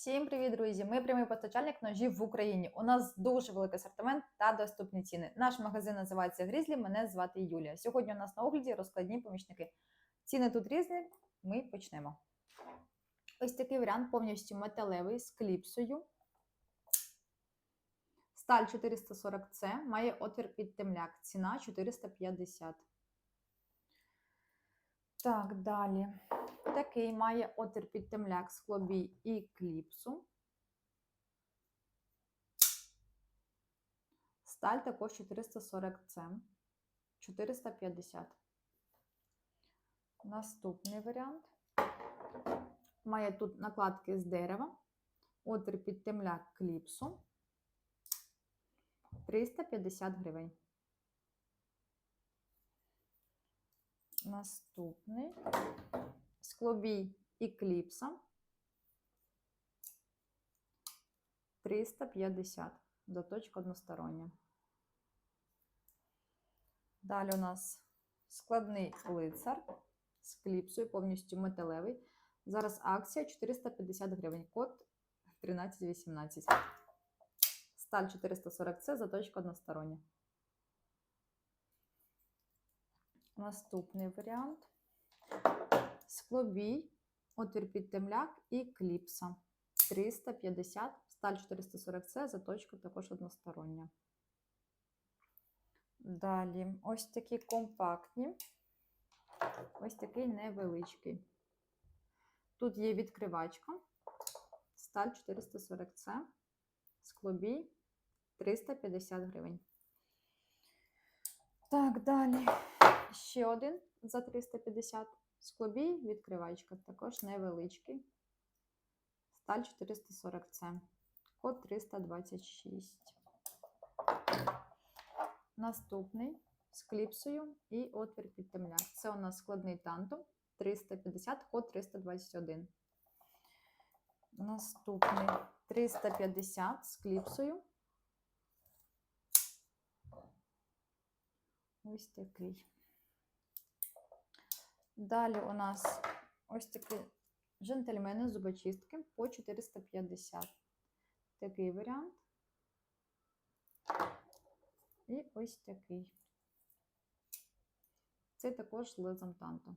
Всім привіт, друзі! Ми прямий постачальник ножів в Україні. У нас дуже великий асортимент та доступні ціни. Наш магазин називається Грізлі. Мене звати Юлія. Сьогодні у нас на огляді розкладні помічники. Ціни тут різні. Ми почнемо. Ось такий варіант повністю металевий з кліпсою. Сталь 440C має отвір під темляк. Ціна 450. Так, далі. Такий має отвір під темляк, склобій і кліпсу. Сталь також 440C. 450. Наступний варіант. Має тут накладки з дерева. Отвір під темляк кліпсу. 350 гривень. Наступний склобій і кліпса 350 заточка одностороння. Далі у нас складний лицар з кліпсою, повністю металевий. Зараз акція 450 гривень, код 1318. Сталь 440С, заточка одностороння. Наступний варіант. Склобій, отвір під темляк і кліпса. 350, сталь 440С, заточка також одностороння. Далі ось такі компактні, ось такий невеличкий. Тут є відкривачка, сталь 440С, склобій 350 гривень. Так, далі ще один за 350. Склобій, відкривачка, також невеличкий. Сталь 440С. Код 326. Наступний з кліпсою і отвір під темляк. Це у нас складний тантум 350, код 321. Наступний 350 з кліпсою. Ось такий. Далі у нас ось такі джентльмени зубочистки по 450. Такий варіант. І ось такий. Це також з лезом танту.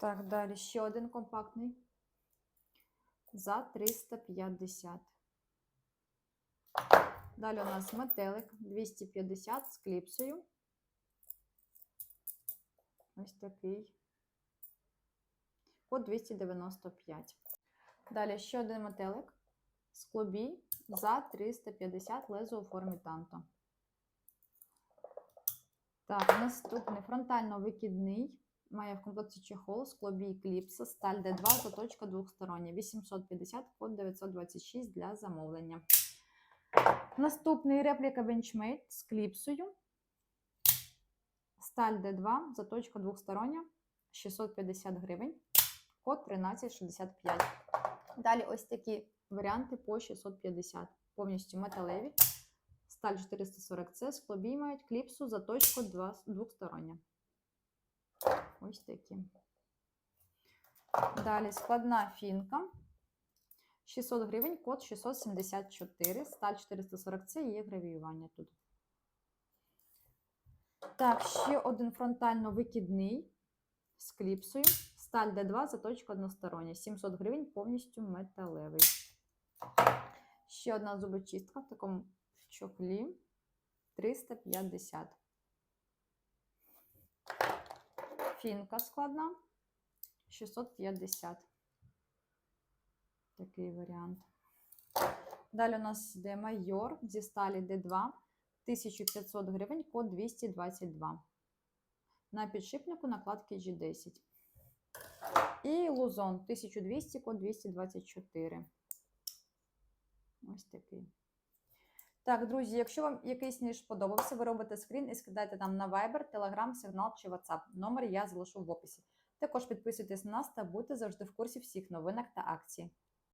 Так, далі ще один компактний за 350. Далі у нас метелик 250 з кліпсою. Ось такий. Код 295. Далі ще один метелик. Склобій за 350 лезо у формі танто. Так, наступний фронтально-викидний. Має в комплекті чехол, склобій кліпса, сталь D2, заточка двохстороння. 850, код 926 для замовлення. Наступний репліка Benchmade з кліпсою. Сталь D2, заточка двохстороння, 650 гривень, код 1365. Далі ось такі варіанти по 650. Повністю металеві. Сталь 440C, склобій мають кліпсу, заточку двохстороння. Ось такі. Далі складна фінка. 600 гривень, код 674, сталь 440C є гравіювання тут. Так, ще один фронтально-викидний з кліпсою. Сталь D2, заточка одностороння. 700 гривень, повністю металевий. Ще одна зубочистка в такому чохлі. 350. Фінка складна. 650. Такий варіант. Далі у нас йде майор зі сталі D2. 1500 гривень код 222. На підшипнику накладки G10. І лузон 1200 код 224. Ось такий. Так, друзі, якщо вам якийсь ніж сподобався, ви робите скрін і скидаєте нам на Viber, Telegram, Signal чи WhatsApp. Номер я залишу в описі. Також підписуйтесь на нас та будьте завжди в курсі всіх новинок та акцій.